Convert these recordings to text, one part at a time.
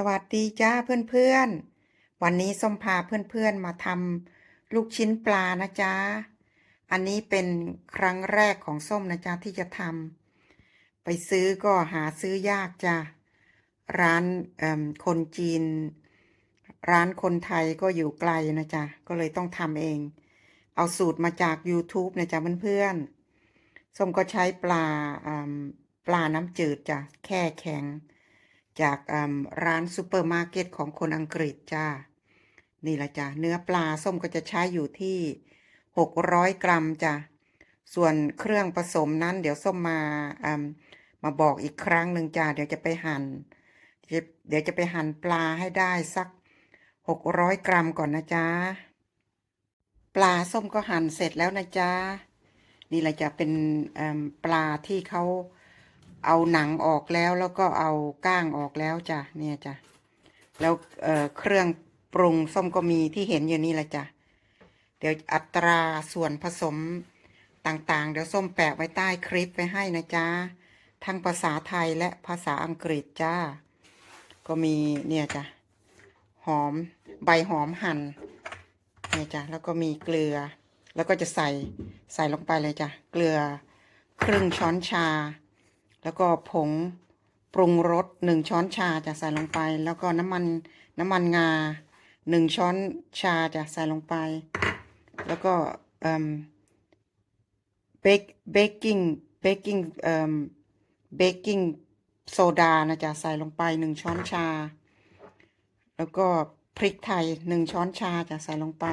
สวัสดีจ้าเพื่อนๆ วันนี้ส้มพาเพื่อนๆมาทำลูกชิ้นปลานะจ๊ะ อันนี้เป็นครั้งแรกของส้มนะจ๊ะที่จะทำไปซื้อก็หาซื้อยากจ้ะ ร้านคนจีน ร้านคนไทยก็อยู่ไกลนะจ๊ะ ก็เลยต้องทำเอง เอาสูตรมาจาก YouTube นะจ๊ะเพื่อนๆ ส้มก็ใช้ปลาปลาน้ำจืดจ้ะ แค่แข็ง จากร้านซูเปอร์มาร์เก็ตของคนอังกฤษจ้า นี่ละจ้ะเนื้อปลาส้มก็จะใช้อยู่ที่หกร้อยกรัมจ้ะส่วนเครื่องผสมนั้นเดี๋ยวส้มมามาบอกอีกครั้งหนึ่งจ้าเดี๋ยวจะไปหั่นเดี๋ยวจะไปหั่นปลาให้ได้สักหกร้อยกรัมก่อนนะจ๊ะปลาส้มก็หั่นเสร็จแล้วนะจ๊ะนี่ละจะเป็นปลาที่เขา เอาหนังออกแล้วแล้วก็เอาก้างออกแล้วจ้ะเนี่ยจ้ะแล้วเเครื่องปรุงส้มก็มีที่เห็นอยู่นี่แหละจ้ะเดี๋ยวอัตราส่วนผสมต่างๆ เดี๋ยวส้มแปะไว้ใต้คลิปไว้ให้นะจ๊ะทั้งภาษาไทยและภาษาอังกฤษจ้า ก็มีเนี่ยจ้ะหอมใบหอมหั่นเนี่ยจ้ะแล้วก็มีเกลือ แล้วก็จะใส่ใส่ลงไปเลยจ้ะเกลือครึ่งช้อนชา แล้วก็ผงปรุงรสหนึ่งช้อนชาจะใส่ลงไป แล้วก็น้ำมันน้ำมันงาหนึ่งช้อนชาจะใส่ลงไป แล้วก็เบกเบกกิ้งเบกกิ้งเอ่มเบกกิ้งโซดานะจ๊ะใส่ลงไปหนึ่งช้อนชา แล้วก็พริกไทยหนึ่งช้อนชาจะใส่ลงไป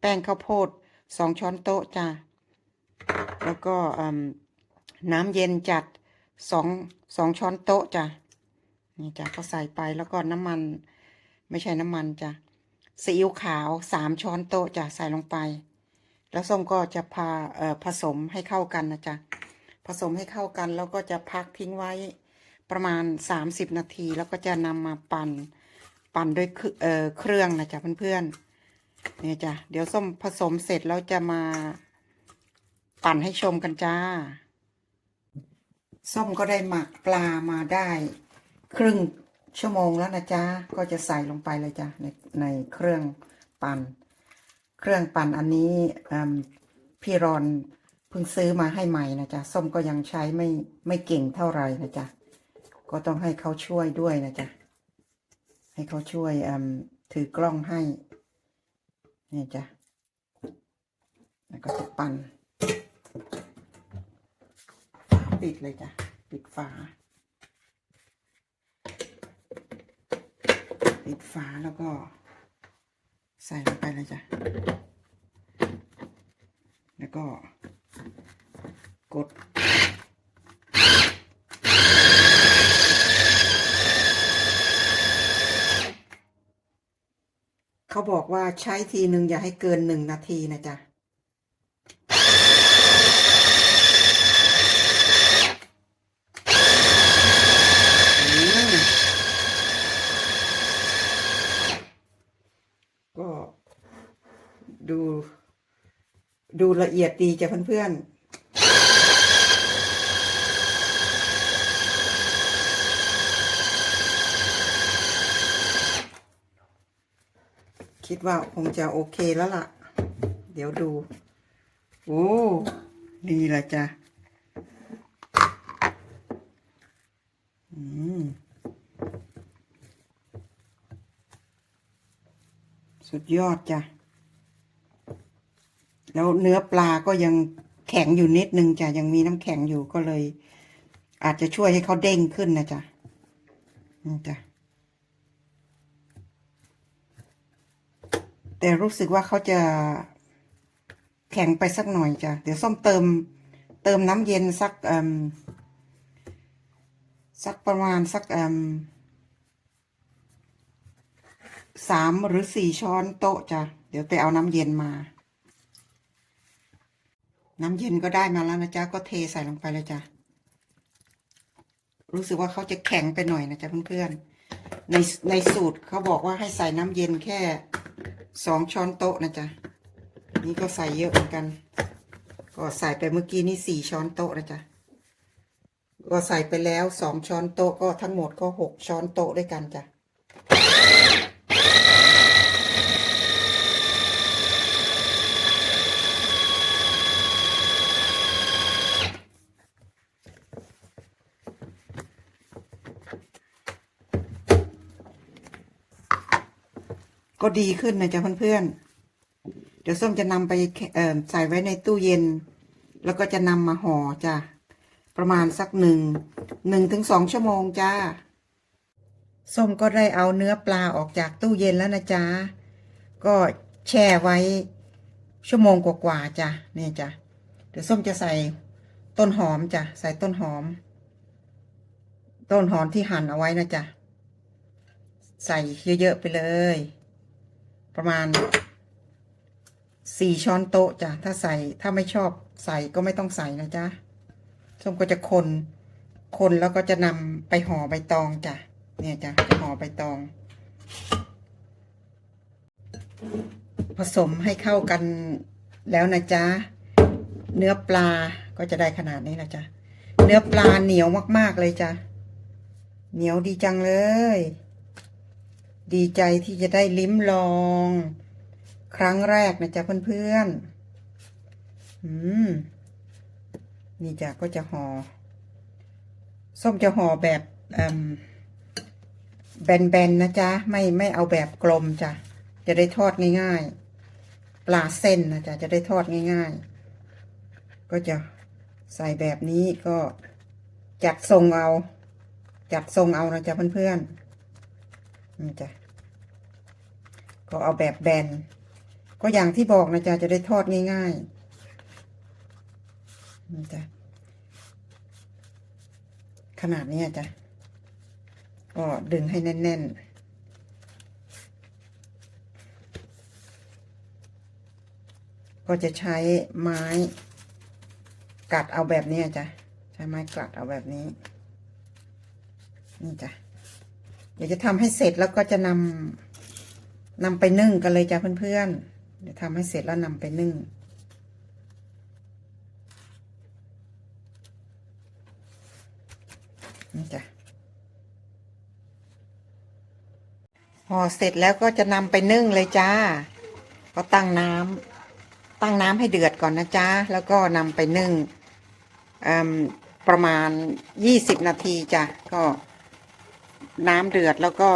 แป้งข้าวโพดสองช้อนโต๊ะจ้ะแล้วก็น้ำเย็นจัด สองสองช้อนโต๊ะจ้ะนี่จ้ะก็ใส่ไปแล้วก็น้ำมัน ไม่ใช่น้ำมันจ้ะซีอิ๊วขาวสามช้อนโต๊ะจ้ะใส่ลงไป แล้วส้มก็จะพาเอ่อผสมให้เข้ากันนะจ๊ะผสมให้เข้ากันแล้วก็จะพักทิ้งไว้ประมาณสามสิบนาที แล้วก็จะนำมาปั่นปั่นด้วยเครื่องเอ่อเครื่องนะจ๊ะเพื่อนๆเนี่ยจ้ะเดี๋ยวส้มผสมเสร็จแล้วจะมาปั่นให้ชมกันจ้า ส้มก็ได้หมักปลามาได้ ครึ่งชั่วโมงแล้วนะจ๊ะ ก็จะใส่ลงไปเลยจ้ะในในเครื่องปั่น เครื่องปั่นอันนี้พี่รอนเพิ่งซื้อมาให้ใหม่นะจ๊ะ ส้มก็ยังใช้ไม่ไม่เก่งเท่าไหร่นะจ๊ะ ก็ต้องให้เขาช่วยด้วยนะจ๊ะ ให้เขาช่วยถือกล้องให้ นี่จ้ะ แล้วก็จะปั่น ปิดเลยจ้ะ ปิดฝา ปิดฝาแล้วก็ ใส่ลงไปเลยจ้ะ แล้วก็ กดเขาบอกว่าใช้ทีหนึ่งอย่าให้เกินหนึ่งนาทีนะจ๊ะ อืมก็ ดู ดูละเอียดดีจ้ะเพื่อนๆคิดว่าคงจะโอเคแล้วล่ะ เดี๋ยวดู โอ้ ดีละจ้ะ อืม สุดยอดจ้ะ แล้วเนื้อปลาก็ยังแข็งอยู่นิดนึงจ้ะยังมีน้ำแข็งอยู่ก็เลย อาจจะช่วยให้เขาเด้งขึ้นนะจ๊ะนี่จ้ะแต่รู้สึกว่าเขาจะแข็งไปสักหน่อยจ้ะเดี๋ยวส้มเติม เติมน้ำเย็นสักอ่มสักประมาณสักอ่มสามหรือสี่ช้อนโต๊ะจ้ะเดี๋ยวไปเอาน้ำเย็นมา น้ำเย็นก็ได้มาแล้วนะจ๊ะ ก็เทใส่ลงไปเลยจ้ะ รู้สึกว่าเขาจะแข็งไปหน่อยนะจ๊ะเพื่อนๆ ในในสูตรเขาบอกว่าให้ใส่น้ำเย็นแค่สองช้อนโต๊ะนะจ๊ะ นี่ก็ใส่เยอะเหมือนกัน ก็ใส่ไปเมื่อกี้นี่สี่ช้อนโต๊ะนะจ๊ะ ก็ใส่ไปแล้วสองช้อนโต๊ะก็ทั้งหมดก็หกช้อนโต๊ะด้วยกันจ้ะ ก็ดีขึ้นนะจ๊ะเพื่อนๆ เดี๋ยวส้มจะนำไปเอ่อใส่ไว้ในตู้เย็น แล้วก็จะนำมาห่อจ้ะ ประมาณสักหนึ่งหนึ่งถึงสองชั่วโมงจ้า ส้มก็ได้เอาเนื้อปลาออกจากตู้เย็นแล้วนะจ๊ะ ก็แช่ไว้ชั่วโมงกว่าๆจ้ะเนี่ยจ้ะ เดี๋ยวส้มจะใส่ต้นหอมจ้ะ ใส่ต้นหอม ต้นหอมที่หั่นเอาไว้นะจ๊ะ ใส่เยอะๆไปเลย ประมาณสี่ช้อนโต๊ะจ้ะถ้าใส่ถ้าไม่ชอบใส่ก็ไม่ต้องใส่นะจ๊ะส้มก็จะคนคนแล้วก็จะนำไปห่อใบตองจ้ะเนี่ยจ้ะจะห่อใบตอง ผสมให้เข้ากันแล้วนะจ๊ะเนื้อปลาก็จะได้ขนาดนี้นะจ๊ะเนื้อปลาเหนียวมาก ๆ เลยจ้ะเหนียวดีจังเลย ดีใจที่จะได้ลิ้มลอง ครั้งแรกนะจ๊ะเพื่อนๆอืมนี่จ้ะก็จะหอ่อส้มจะห่อแบบแบนๆนะจ๊ะไม่ไม่เอาแบบกลมจ้ะจะได้ทอดง่ายๆ ปลาเส้นนะจ๊ะจะได้ทอดง่ายๆ ก็จะใส่แบบนี้ก็จัดทรงเอา จัดทรงเอานะจ๊ะเพื่อนๆนี่จ้ะ ก็เอาแบบแบน ก็อย่างที่บอกนะจ๊ะจะได้ทอดง่ายๆนี่จ้ะขนาดนี้จ้ะก็ดึงให้แน่น ๆก็จะใช้ไม้กัดเอาแบบนี้จ้ะ ใช้ไม้กัดเอาแบบนี้ นี่จ้ะ เดี๋ยวจะทำให้เสร็จแล้วก็จะนำ นำไปนึ่งกันเลยจ้ะเพื่อนๆเดี๋ยวทำให้เสร็จแล้วนำไปนึ่งนี่จ้ะห่อเสร็จแล้วก็จะนำไปนึ่งเลยจ้า ก็ตั้งน้ำตั้งน้ำให้เดือดก่อนนะจ้าแล้วก็นำไปนึ่งประมาณยี่สิบนาทีจ้ะก็น้ำเดือดแล้วก็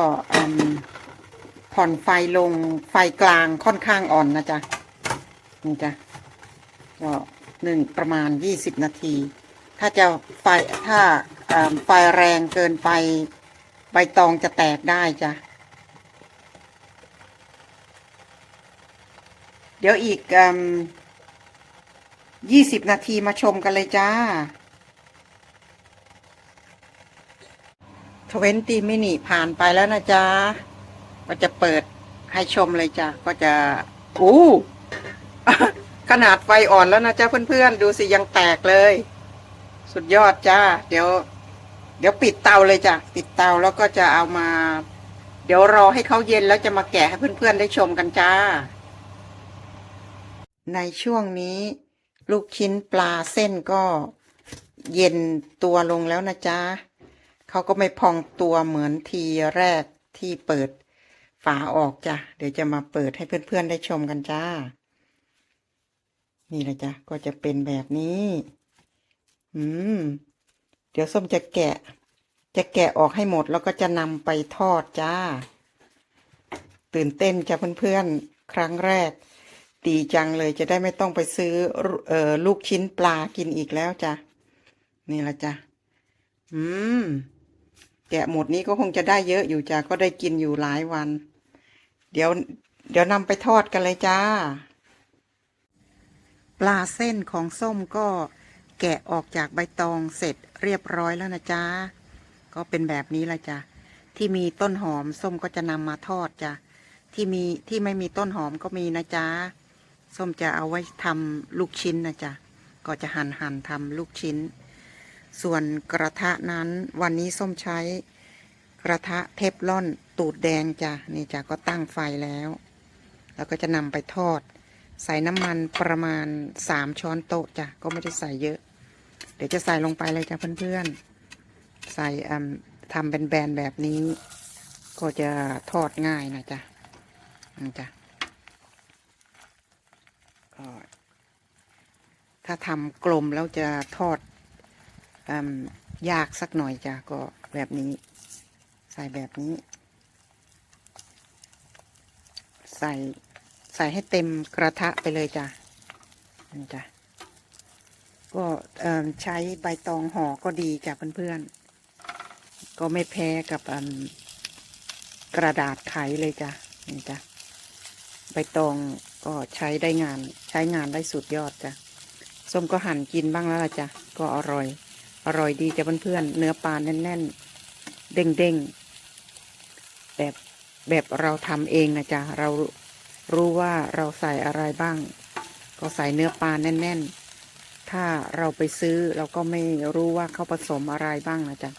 ผ่อนไฟลงไฟกลางค่อนข้างอ่อนนะจ๊ะ นี่จ้ะ ก็หนึ่งประมาณยี่สิบนาที ถ้าจะไฟถ้าไฟแรงเกินไปใบตองจะแตกได้จ้ะ เดี๋ยวอีกยี่สิบนาทีมาชมกันเลยจ้าทเวนตี้มินิผ่านไปแล้วนะจ๊ะ ก็จะเปิดให้ชมเลยจ้ะ ก็จะอู้ขนาดไฟอ่อนแล้วนะจ๊ะเพื่อนๆ ดูสิยังแตกเลย สุดยอดจ้า เดี๋ยว เดี๋ยวปิดเตาเลยจ้ะ ปิดเตาแล้วก็จะเอามา เดี๋ยวรอให้เขาเย็นแล้วจะมาแกะให้เพื่อนๆ ได้ชมกันจ้า ในช่วงนี้ ลูกชิ้นปลาเส้นก็เย็นตัวลงแล้วนะจ๊ะเขาก็ไม่พองตัวเหมือนทีแรกที่เปิด ฝาออกจ้ะ เดี๋ยวจะมาเปิดให้เพื่อนๆได้ชมกันจ้า นี่แหละจ้ะ ก็จะเป็นแบบนี้ อืม เดี๋ยวส้มจะแกะ จะแกะออกให้หมดแล้วก็จะนำไปทอดจ้า ตื่นเต้นจ้ะเพื่อนๆ ครั้งแรก ดีจังเลยจะได้ไม่ต้องไปซื้อเอ่อลูกชิ้นปลากินอีกแล้วจ้ะ นี่ละจ้ะ อืมแกะหมดนี้ก็คงจะได้เยอะอยู่จ้ะก็ได้กินอยู่หลายวัน เดี๋ยว เดี๋ยวนำไปทอดกันเลยจ้า ปลาเส้นของส้มก็แกะออกจากใบตองเสร็จเรียบร้อยแล้วนะจ๊ะก็เป็นแบบนี้ละจ้ะที่มีต้นหอมส้มก็จะนำมาทอดจ้ะที่มีที่ไม่มีต้นหอมก็มีนะจ๊ะส้มจะเอาไว้ทำลูกชิ้นนะจ๊ะก็จะหั่นหั่นทำลูกชิ้น ส่วนกระทะนั้นวันนี้ส้มใช้กระทะเทฟลอน ตูดแดงจ้ะนี่จ้ะก็ตั้งไฟแล้ว แล้วก็จะนำไปทอด ใส่น้ำมันประมาณสามช้อนโต๊ะจ้ะก็ไม่ได้ใส่เยอะ เดี๋ยวจะใส่ลงไปเลยจ้ะเพื่อนๆ ใส่ทำเป็นแบนแบบนี้ ก็จะทอดง่ายนะจ๊ะนะจ๊ะก็ถ้าทำกลมแล้วจะทอดอยากสักหน่อยจ้ะก็แบบนี้ ใส่แบบนี้ ใส่ใส่ให้เต็มกระทะไปเลยจ้ะนี่จ้ะก็ใช้ใบตองห่อก็ดีจ้ะเพื่อนๆ ก็ไม่แพ้กับกระดาษไขเลยจ้ะนี่จ้ะใบตองก็ใช้ได้งานใช้งานได้สุดยอดจ้ะส้มก็หั่นกินบ้างแล้วล่ะจ้ะก็อร่อย อร่อยดีจ้ะเพื่อนๆเนื้อปลาแน่นๆ เด้งๆแบบ แบบเราทำเองนะจ๊ะเรารู้ว่าเราใส่อะไรบ้าง ก็ใส่เนื้อปลาแน่น ๆ ถ้าเราไปซื้อเราก็ไม่รู้ว่าเขาผสมอะไรบ้างนะจ๊ะ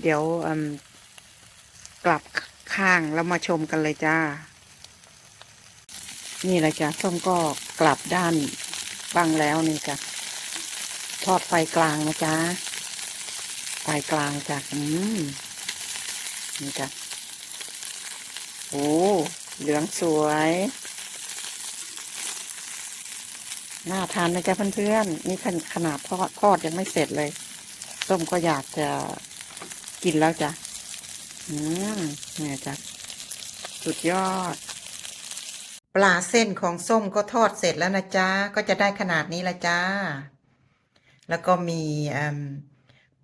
เดี๋ยวกลับข้างแล้วมาชมกันเลยจ้า นี่แหละจ้ะส้มก็กลับด้านบ้างแล้วนี่จ้ะทอดไฟกลางนะจ๊ะไฟกลางจ้ะอืมนี่จ้ะ โอ้เหลืองสวย น่าทานนะจ๊ะเพื่อนๆนี่ขนขนาดทอดทอดยังไม่เสร็จเลย ส้มก็อยากจะกินแล้วจ้ะ อืมเนี่ยจ้ะ สุดยอด ปลาเส้นของส้มก็ทอดเสร็จแล้วนะจ๊ะ ก็จะได้ขนาดนี้ละจ้า แล้วก็มี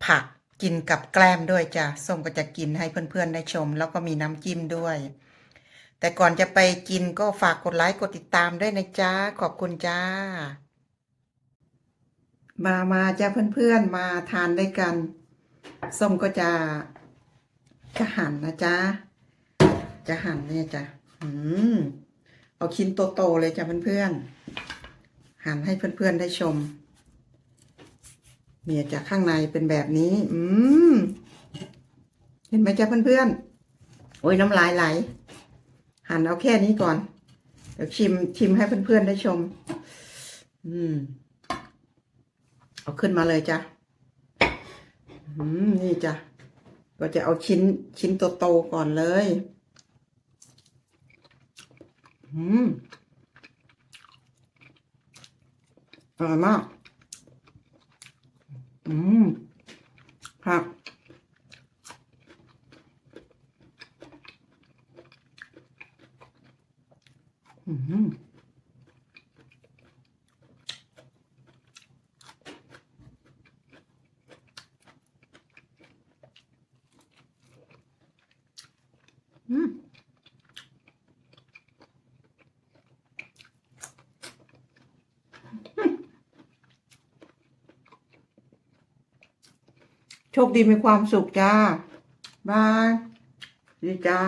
ผักกินกับแกล้มด้วยจ้ะ ส้มก็จะกินให้เพื่อนๆได้ชม แล้วก็มีน้ำจิ้มด้วย แต่ก่อนจะไปกินก็ฝากกดไลค์กดติดตามด้วยนะจ๊ะ ขอบคุณจ้า มามาจ้าเพื่อนๆมาทานด้วยกัน ส้มก็จะจะหั่นนะจ๊ะ จะหั่นเนี่ยจ้ะอืมเอาชิ้นโตๆเลยจ้ะเพื่อนๆ หั่นให้เพื่อนๆได้ชม เนี่ยจากข้างในเป็นแบบนี้ อืม เห็นไหมจ๊ะเพื่อนๆ โอ้ยน้ำลายไหล หั่นเอาแค่นี้ก่อน เดี๋ยวชิมชิมให้เพื่อนๆได้ชม อืม เอาขึ้นมาเลยจ้ะอืมนี่จ้ะก็จะเอาชิ้นชิ้นโตๆก่อนเลย อืมอร่อยมาก อืมครับอืม อืมโชคดีมีความสุขจ้า บายดีจ้า